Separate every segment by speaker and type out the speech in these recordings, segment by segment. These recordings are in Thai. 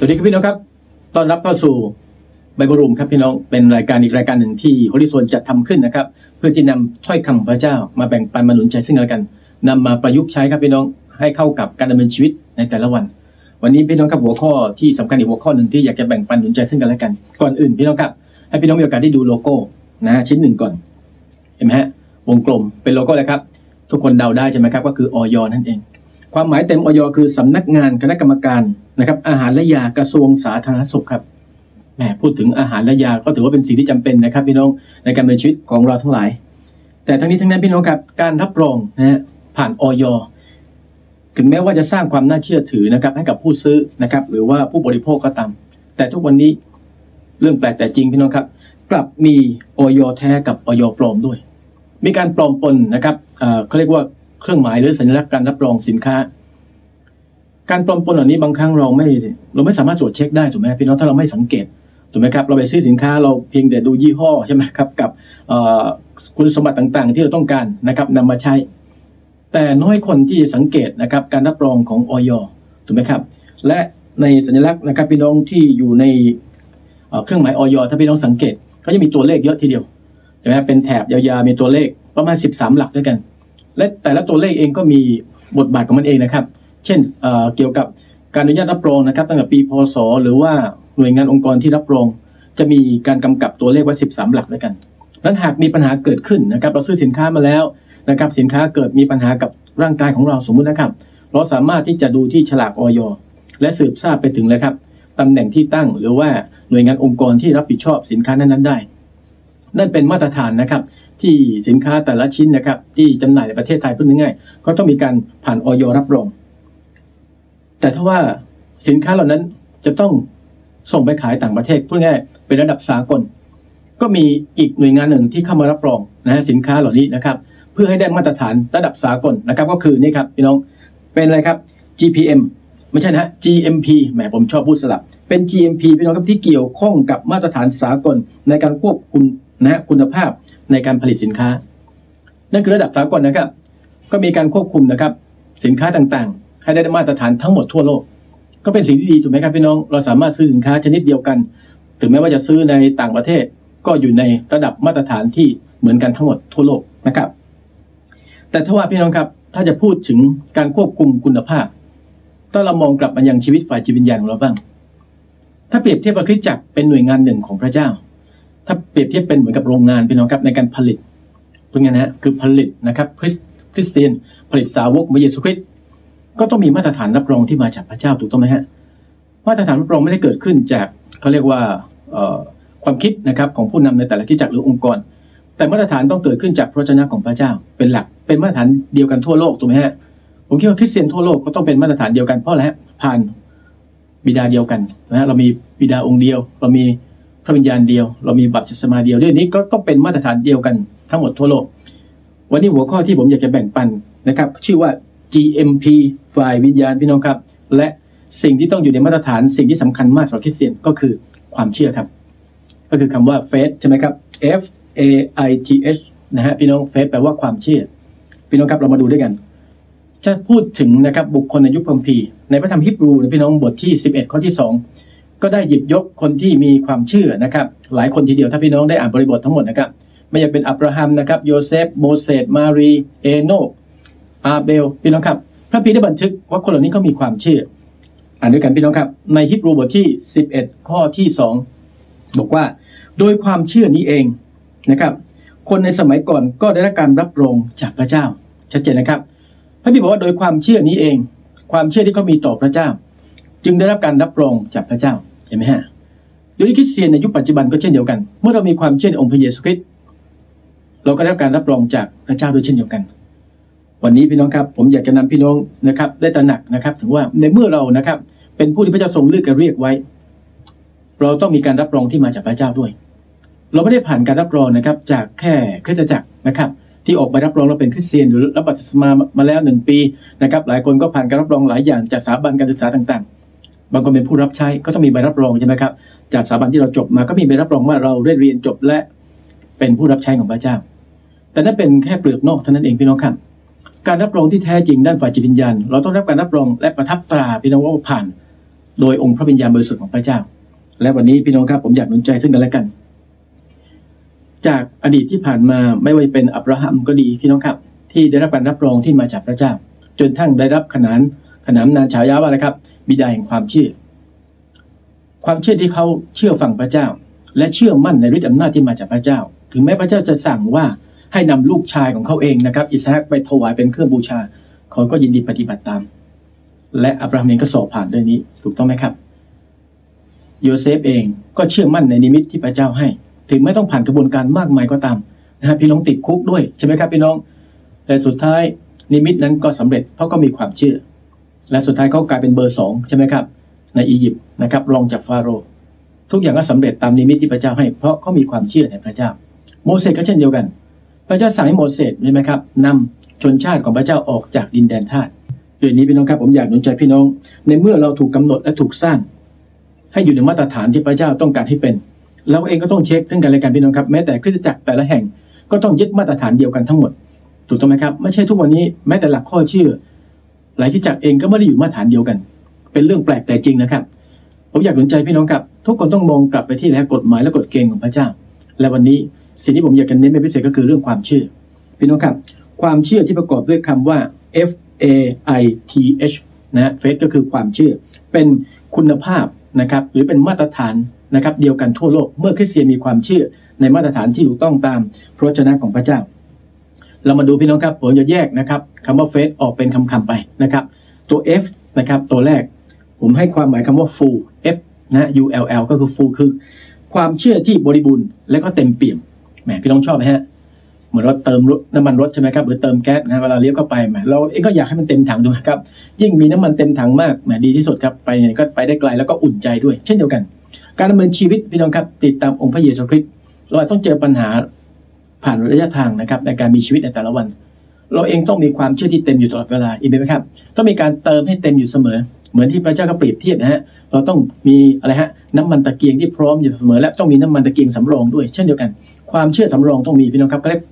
Speaker 1: สวัสดีครับพี่น้องครับ ตอนรับเข้าสู่ไบเบิลรูมครับพี่น้อง เป็นรายการอีกรายการหนึ่งที่ฮอลิโซนจัดทำขึ้นนะครับ เพื่อที่นำถ้อยคำพระเจ้ามาแบ่งปันมาหนุนใจซึ่งกันและกันนำมาประยุกต์ใช้ครับพี่น้องให้เข้ากับการดำเนินชีวิตในแต่ละวัน วันนี้พี่น้องครับหัวข้อที่สำคัญอีกหัวข้อหนึ่งที่อยากจะแบ่งปันหนุนใจซึ่งกันและกัน ก่อนอื่นพี่น้องครับ ให้พี่น้องมีโอกาสได้ดูโลโก้นะชิ้นหนึ่งก่อน เห็นไหมฮะ วงกลมเป็นโลโก้อะไรครับ ทุกคนเดาได้ใช่ไหมครับ ก็คือออยนั่นเอง ความหมายเต็มออยคือสำนักงานคณะกรรมการนะครับ อาหารและยากระทรวงสาธารณสุขครับแหมพูดถึงอาหารและยาก็ถือว่าเป็นสิ่งที่จำเป็นนะครับพี่น้องในการดำเนินชีวิตของเราทั้งหลาย แต่ทั้งนี้ทั้งนั้นพี่น้องครับการรับรองนะฮะผ่านออยถึงแม้ว่าจะสร้างความน่าเชื่อถือนะครับ ให้กับผู้ซื้อนะครับ หรือว่าผู้บริโภคก็ตามแต่ทุกวันนี้เรื่องแปลกแต่จริงพี่น้องครับ กลับมีออยแท้กับออยปลอมด้วย มีการปลอมปนนะครับอ่อเขาเรียกว่า เครื่องหมายหรือสัญลักษณ์การรับรองสินค้า การปลอมปนเหล่านี้บางครั้งเราไม่ เราไม่สามารถตรวจเช็คได้ถูกไหมพี่น้องถ้าเราไม่สังเกตถูกไหมครับเราไปซื้อสินค้าเราเพียงแต่ดูยี่ห้อใช่ไหมครับกับคุณสมบัติต่างๆ ที่เราต้องการนะครับนำมาใช้ แต่น้อยคนที่สังเกตนะครับการรับรองของออยถูกไหมครับ และในสัญลักษณ์นะครับพี่น้องที่อยู่ในเอ่อเครื่องหมายออยถ้าพี่น้องสังเกตเขาจะมีตัวเลขเยอะทีเดียวใช่ไหมเป็นแถบยาวๆมีตัวเลขประมาณ 13 หลักด้วยกัน และแต่ละตัวเลขเองก็มีบทบาทของมันเองนะครับ เช่นเเกี่ยวกับการอนุญาตรับรองนะครับตั้งแต่ปีพศ หรือว่าหน่วยงานองค์กรที่รับรอง จะมีการกำกับตัวเลขไว้ 13 หลักด้วยกันนั้นหากมีปัญหาเกิดขึ้นนะครับ เราซื้อสินค้ามาแล้วนะครับสินค้าเกิดมีปัญหากับร่างกายของเราสมมุตินะครับ เราสามารถที่จะดูที่ฉลากออยและสืบทราบไปถึงเลยครับตำแหน่งที่ตั้งหรือว่าหน่วยงานองค์กรที่รับผิดชอบสินค้านั้นๆได้ นั่นเป็นมาตรฐานนะครับ ที่สินค้าแต่ละชิ้นนะครับ ที่จำหน่ายในประเทศไทยพูดง่ายๆก็ต้องมีการผ่านออยรับรอง แต่ถ้าว่าสินค้าเหล่านั้นจะต้องส่งไปขายต่างประเทศพูดง่ายเป็นระดับสากล ก็มีอีกหน่วยงานหนึ่งที่เข้ามารับรองนะฮะสินค้าเหล่านี้นะครับ เพื่อให้ได้มาตรฐานระดับสากลนะครับ ก็คือนี่ครับพี่น้องเป็นอะไรครับ GPM ไม่ใช่นะฮะ GMP แหมผมชอบพูดสลับ เป็น GMP พี่น้องครับที่เกี่ยวข้องกับมาตรฐานสากลในการควบคุม นะฮะคุณภาพในการผลิตสินค้า นั่นคือระดับสากลนะครับ ก็มีการควบคุมนะครับ สินค้าต่างๆ ให้ได้มาตรฐานทั้งหมดทั่วโลก ก็เป็นสิ่งที่ดีถูกไหมครับพี่น้อง เราสามารถซื้อสินค้าชนิดเดียวกัน ถึงแม้ว่าจะซื้อในต่างประเทศ ก็อยู่ในระดับมาตรฐานที่เหมือนกันทั้งหมดทั่วโลกนะครับ แต่ถ้าว่าพี่น้องครับ ถ้าจะพูดถึงการควบคุมคุณภาพ ถ้าเรามองกลับมายังชีวิตฝ่ายจิตวิญญาณของเราบ้าง ถ้าเปรียบเทียบกับคริสตจักรเป็นหน่วยงานหนึ่งของพระเจ้า ถ้าเปรียบเทียบเป็นเหมือนกับโรงงานพี่น้องครับในการผลิตเป็นไงนะฮะคือผลิตนะครับคริสคริสเตียนผลิตสาวกมาเยซูคริสต์ก็ต้องมีมาตรฐานรับรองที่มาจากพระเจ้าถูกต้องไหมฮะมาตรฐานรับรองไม่ได้เกิดขึ้นจากเขาเรียกว่าความคิดนะครับของผู้นำในแต่ละคริสตจักรหรือองค์กร แต่มาตรฐานต้องเกิดขึ้นจากพระเจ้าของพระเจ้า เป็นหลักเป็นมาตรฐานเดียวกันทั่วโลกถูกไหมฮะผมคิดว่าคริสเตียนทั่วโลกก็ต้องเป็นมาตรฐานเดียวกันเพราะอะไรฮะผ่านบิดาเดียวกันนะฮะเรามีบิดาองค์เดียว เรามี ระวิญญาณเดียว เรามีบัพติศมาเดียวเรื่องนี้ก็ต้องเป็นมาตรฐานเดียวกันทั้งหมดทั่วโลก วันนี้หัวข้อที่ผมอยากจะแบ่งปันนะครับ ชื่อว่า GMP ฝ่ายวิญญาณพี่น้องครับ และสิ่งที่ต้องอยู่ในมาตรฐานสิ่งที่สำคัญมากสำหรับคริสเตียนก็คือความเชื่อครับ ก็คือคำว่า faith ใช่ไหมครับ F A I T H นะฮะพี่น้อง faith แปลว่าความเชื่อ พี่น้องครับเรามาดูด้วยกันจะพูดถึงนะครับบุคคลในยุคคัมภีในพระธรรมฮิบรูนะพี่น้องบทที่ 11 ข้อที่ 2 ก็ได้หยิบยกคนที่มีความเชื่อนะครับ หลายคนทีเดียวถ้าพี่น้องได้อ่านบริบททั้งหมดนะครับไม่ว่าเป็นอับราฮัมนะครับโยเซฟโมเสสมารีเอโนอาเบลพี่น้องครับพระพีได้บันทึกว่าคนเหล่านี้เขามีความเชื่อ อ่านด้วยกันพี่น้องครับ ในฮิบรูบทที่ 11 ข้อที่ 2 บอกว่า โดยความเชื่อนี้เองนะครับ คนในสมัยก่อนก็ได้รับการรับรองจากพระเจ้า ชัดเจนนะครับ พระพีบอกว่าโดยความเชื่อนี้เอง ความเชื่อที่เขามีต่อพระเจ้า จึงได้รับการรับรองจากพระเจ้า เห็นไหมฮะโดยคริสเตียนในยุคปัจจุบันก็เช่นเดียวกัน เมื่อเรามีความเชื่อในองค์พระเยซูคริสต์เราก็ได้รับการรับรองจากพระเจ้าด้วยเช่นเดียวกัน วันนี้พี่น้องครับ ผมอยากจะนำพี่น้องนะครับ ได้ตระหนักนะครับ ถึงว่าในเมื่อเรานะครับ เป็นผู้ที่พระเจ้าทรงเลือกกันเรียกไว้ เราต้องมีการรับรองที่มาจากพระเจ้าด้วย เราไม่ได้ผ่านการรับรองนะครับ จากแค่คริสตจักรนะครับที่ออกใบรับรองเราเป็นคริสเตียนหรือรับบัพติศมามาแล้วหนึ่งปีนะครับ หลายคนก็ผ่านการรับรองหลายอย่างจากสถาบันการศึกษาต่างๆ บางคนเป็นผู้รับใช้ก็ต้องมีใบรับรองใช่ไหมครับ จากสถาบันที่เราจบมาก็มีใบรับรองว่าเราได้เรียนจบและเป็นผู้รับใช้ของพระเจ้า แต่นั่นเป็นแค่เปลือกนอกเท่านั้นเองพี่น้องครับ การรับรองที่แท้จริงด้านฝ่ายจิตวิญญาณ เราต้องรับการรับรองและประทับตราพี่น้องว่าผ่าน โดยองค์พระวิญญาณบริสุทธิ์ของพระเจ้า และวันนี้พี่น้องครับผมอยากหนุนใจซึ่งกันและกัน จากอดีตที่ผ่านมาไม่ว่าจะเป็นอับราฮัมก็ดีพี่น้องครับ ที่ได้รับการรับรองที่มาจากพระเจ้า จนทั้งได้รับขนานขนานนามฉายาว่าอะไรครับ บิดาแห่งความเชื่อ ความเชื่อที่เขาเชื่อฟังพระเจ้า และเชื่อมั่นในฤทธิอำนาจที่มาจากพระเจ้า ถึงแม้พระเจ้าจะสั่งว่าให้นำลูกชายของเขาเองนะครับ อิสฮักไปถวายเป็นเครื่องบูชาเขาก็ยินดีปฏิบัติตาม และอับราฮัมเองก็สอบผ่านเรื่องนี้ถูกต้องไหมครับ โยเซฟเองก็เชื่อมั่นในนิมิตที่พระเจ้าให้ ถึงไม่ต้องผ่านกระบวนการมากมายก็ตามนะฮะพี่น้องติดคุกด้วยใช่ไหมครับพี่น้อง แต่สุดท้ายนิมิตนั้นก็สำเร็จเพราะก็มีความเชื่อ และสุดท้ายเขากลายเป็นเบอร์สองใช่ไหมครับ ในอียิปต์นะครับรองจากฟาโรห์ทุกอย่างก็สำเร็จตามนิมิตที่พระเจ้าให้เพราะเขามีความเชื่อในพระเจ้า โมเสสก็เช่นเดียวกัน พระเจ้าสั่งให้โมเสสใช่ไหมครับนำชนชาติของพระเจ้าออกจากดินแดนทาสด้วยนี้พี่น้องครับผมอยากหนุนใจพี่น้อง ในเมื่อเราถูกกาหนดและถูกสร้าง ให้อยู่ในมาตรฐานที่พระเจ้าต้องการให้เป็น เราเองก็ต้องเช็คซึ่งกันและกันพี่น้องครับแม้แต่คริสตจักรแต่ละแห่งก็ต้องยึดมาตรฐานเดียวกันทั้งหมด ถูกต้องไหมครับไม่ใช่ทุกวันนี้แม้แต่หลักข้อเชื่อ หลายที่จักเองก็ไม่ได้อยู่มาตรฐานเดียวกัน เป็นเรื่องแปลกแต่จริงนะครับ ผมอยากหนุนใจพี่น้องครับ ทุกคนต้องมองกลับไปที่แล้วกฎหมายและกฎเกณฑ์ของพระเจ้า และวันนี้สิ่งที่ผมอยากจะเน้นเป็นพิเศษก็คือเรื่องความเชื่อ พี่น้องครับ ความเชื่อที่ประกอบด้วยคำว่า F A I T H นะฮะเฟสก็คือความเชื่อ เป็นคุณภาพนะครับหรือเป็นมาตรฐานนะครับเดียวกันทั่วโลก เมื่อคริสเตียนมีความเชื่อในมาตรฐานที่ถูกต้องตามพระวจนะของพระเจ้า เรามาดูพี่น้องครับผมจะแยกนะครับคำว่าเฟสออกเป็นคำๆไปนะครับ ตัว F นะครับตัวแรก ผมให้ความหมายคำว่า full F นะ U L L ก็คือ full คือ ความเชื่อที่บริบูรณ์และก็เต็มเปี่ยมแหมพี่น้องชอบไหมฮะเหมือนรถเติมน้ำมันรถใช่ไหมครับหรือเติมแก๊สนะเวลาเลี้ยวเข้าไปแหมเราเองก็อยากให้มันเต็มถังถูกไหมครับยิ่งมีน้ำมันเต็มถังมากแหมดีที่สุดครับไปไหนก็ไปได้ไกลแล้วก็อุ่นใจด้วย เช่นเดียวกัน การดำเนินชีวิตพี่น้องครับติดตามองค์พระเยซูคริสต์เราอาจต้องเจอปัญหา ผ่านระยะทางนะครับในการมีชีวิตในแต่ละวัน เราเองต้องมีความเชื่อที่เต็มอยู่ตลอดเวลาอีกไหมครับ ต้องมีการเติมให้เต็มอยู่เสมอ เหมือนที่พระเจ้าก็เปรียบเทียบนะฮะเราต้องมีอะไรฮะน้ำมันตะเกียงที่พร้อมอยู่เสมอ และต้องมีน้ำมันตะเกียงสำรองด้วย เช่นเดียวกัน ความเชื่อสำรองต้องมีพี่น้องครับก็เรียก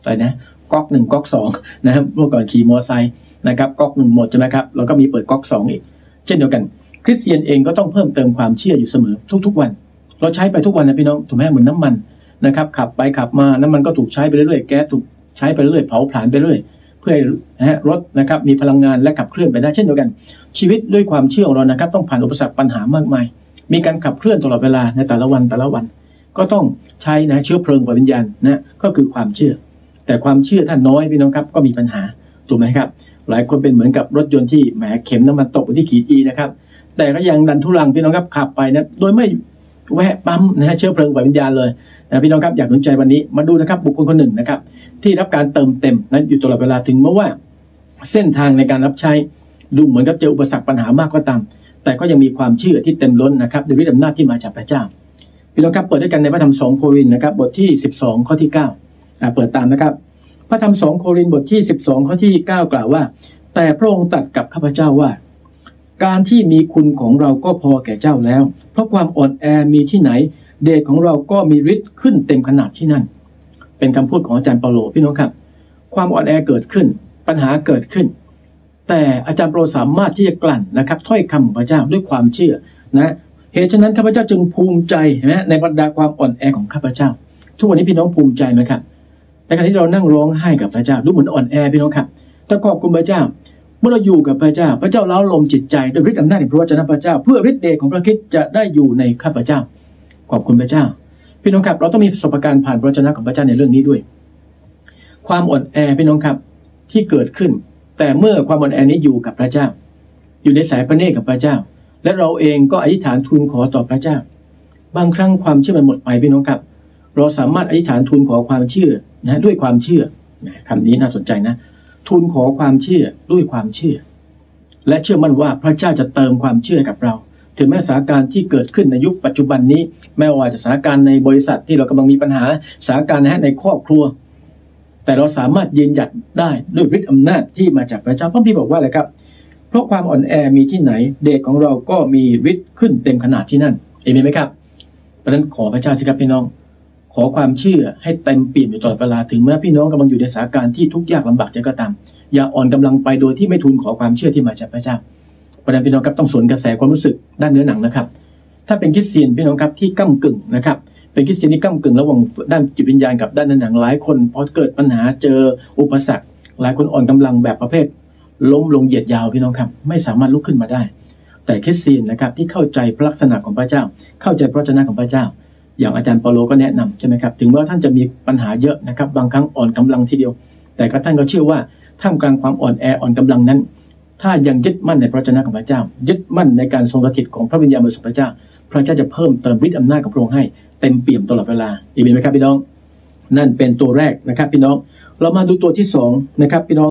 Speaker 1: อะไรนะก๊อกหนึ่งก๊อกสองนะครับเมื่อก่อนขี่มอเตอร์ไซค์นะครับก๊อกหนึ่งหมดใช่ไหมครับเราก็มีเปิดก๊อกสองอีก เช่นเดียวกัน คริสเตียนเองก็ต้องเพิ่มเติมความเชื่ออยู่เสมอทุกๆวัน เราใช้ไปทุกวันนะพี่น้องถูกไหมเหมือนน้ามัน นะครับขับไปขับมาน้ำมันก็ถูกใช้ไปเรื่อยๆแก๊สถูกใช้ไปเรื่อยเผาผลาญไปเรื่อยเพื่อให้นะฮะรถนะครับมีพลังงานและขับเคลื่อนไปได้เช่นเดียวกัน ชีวิตด้วยความเชื่อของเรานะครับ ต้องผ่านอุปสรรคปัญหามากมาย มีการขับเคลื่อนตลอดเวลาในแต่ละวันแต่ละวัน ก็ต้องใช้นะเชื้อเพลิงฝ่ายวิญญาณนะก็คือความเชื่อ แต่ความเชื่อท่านน้อยพี่น้องครับก็มีปัญหาถูกไหมครับ หลายคนเป็นเหมือนกับรถยนต์ที่แหมเข็มน้ำมันตกไปที่ขีดอีนะครับแต่ก็ยังดันทุรังพี่น้องครับขับไปนะโดยไม่ แวะปั๊มนะฮะเชื้อเพลิงฝ่ายวิญญาณเลยนะพี่น้องครับอยากสนใจวันนี้มาดูนะครับบุคคลคนหนึ่งนะครับที่รับการเติมเต็มนั้นอยู่ตลอดเวลาถึงแม้ว่า เส้นทางในการรับใช้ดูเหมือนกับเจออุปสรรคปัญหามากก็ตาม แต่ก็ยังมีความเชื่อที่เต็มล้นนะครับด้วยฤทธิ์อำนาจที่มาจากพระเจ้าพี่น้องครับเปิดด้วยกันในพระธรรมสองโครินนะครับบทที่ 12 ข้อที่9อ่าเปิดตามนะครับ พระธรรมสองโครินบทที่ 12 ข้อที่ 9 กล่าวว่า แต่พระองค์ตรัสกับข้าพเจ้าว่า การที่มีคุณของเราก็พอแก่เจ้าแล้ว เพราะความอ่อนแอมีที่ไหน เดชของเราก็มีฤทธิ์ขึ้นเต็มขนาดที่นั่น เป็นคำพูดของอาจารย์เปาโลพี่น้องครับ ความอ่อนแอเกิดขึ้น ปัญหาเกิดขึ้น แต่อาจารย์เปาโลสามารถที่จะกลั่นนะครับถ้อยคำของพระเจ้าด้วยความเชื่อนะเหตุฉะนั้นข้าพเจ้าจึงภูมิใจนะในบรรดาความอ่อนแอของข้าพเจ้า ทุกวันนี้พี่น้องภูมิใจไหมครับในขณะที่เรานั่งร้องไห้กับพระเจ้าดูเหมือนอ่อนแอพี่น้องครับแต่ขอบคุณพระเจ้า มื่อเราอยู่กับพระเจ้า พระเจ้าเล้าลมจิตใจด้วยฤทธิ์อำนาจแห่งพระวจนะพระเจ้า เพื่อฤทธิ์เดชของพระคริสต์จะได้อยู่ในข้าพเจ้า ขอบคุณพระเจ้า พี่น้องครับ เราต้องมีประสบการณ์ผ่านพระวจนะของพระเจ้าในเรื่องนี้ด้วย ความอ่อนแอพี่น้องครับที่เกิดขึ้น แต่เมื่อความอ่อนแอนี้อยู่กับพระเจ้า อยู่ในสายพระเนตรกับพระเจ้า และเราเองก็อธิษฐานทูลขอต่อพระเจ้า บางครั้งความเชื่อมันหมดไปพี่น้องครับ เราสามารถอธิษฐานทูลขอความเชื่อนะด้วยความเชื่อคำนี้น่าสนใจนะ ทูลขอความเชื่อด้วยความเชื่อ และเชื่อมั่นว่าพระเจ้าจะเติมความเชื่อกับเรา ถึงแม้สถานการณ์ที่เกิดขึ้นในยุคปัจจุบันนี้ แม้ว่าจะสถานการณ์ในบริษัทที่เรากำลังมีปัญหาสถานการณ์ในครอบครัว แต่เราสามารถยืนหยัดได้ด้วยฤทธิ์อำนาจที่มาจากพระเจ้าพระพี่บอกว่าอะไรครับ เพราะความอ่อนแอมีที่ไหน เดชของเราก็มีฤทธิ์ขึ้นเต็มขนาดที่นั่นเอเมนไหมครับเพราะฉะนั้นขอพระเจ้าสิครับพี่น้อง ขอความเชื่อให้เต็มเปี่ยมอยู่ตลอดเวลาถึงแม้พี่น้องกำลังอยู่ในสถานการณ์ที่ทุกข์ยากลำบากใจก็ตาม อย่าอ่อนกำลังไปโดยที่ไม่ทูลขอความเชื่อที่มาจากพระเจ้าเพราะฉะนั้นพี่น้องครับต้องสวนกระแสความรู้สึกด้านเนื้อหนังนะครับ ถ้าเป็นคริสเตียนพี่น้องครับที่ก้ากึ่งนะครับเป็นคริสเตียนที่ก้ากึ่งระหว่างด้านจิตวิญญาณกับด้านเนื้อหนังหลายคนพอเกิดปัญหาเจออุปสรรค หลายคนอ่อนกำลังแบบประเภท ล้มลงเหยียดยาวพี่น้องครับไม่สามารถลุกขึ้นมาได้ แต่คริสเตียนนะครับที่เข้าใจพระลักษณะของพระเจ้า เข้าใจพระวจนะของพระเจ้า อย่างอาจารย์เปาโลก็แนะนำใช่ไหมครับ ถึงแม้ว่าท่านจะมีปัญหาเยอะนะครับ บางครั้งอ่อนกำลังทีเดียว แต่ก็ท่านก็เชื่อว่าท่ามกลางความอ่อนแออ่อนกำลังนั้น ถ้ายังยึดมั่นในพระวจนะของพระเจ้า ยึดมั่นในการทรงสถิตของพระวิญญาณบริสุทธิ์พระเจ้า พระเจ้าจะเพิ่มเติมฤทธิ์อำนาจของพระองค์ให้เต็มเปี่ยมตลอดเวลาอีกไหมครับพี่น้อง นั่นเป็นตัวแรกนะครับ พี่น้อง เรามาดูตัวที่สองนะครับพี่น้อง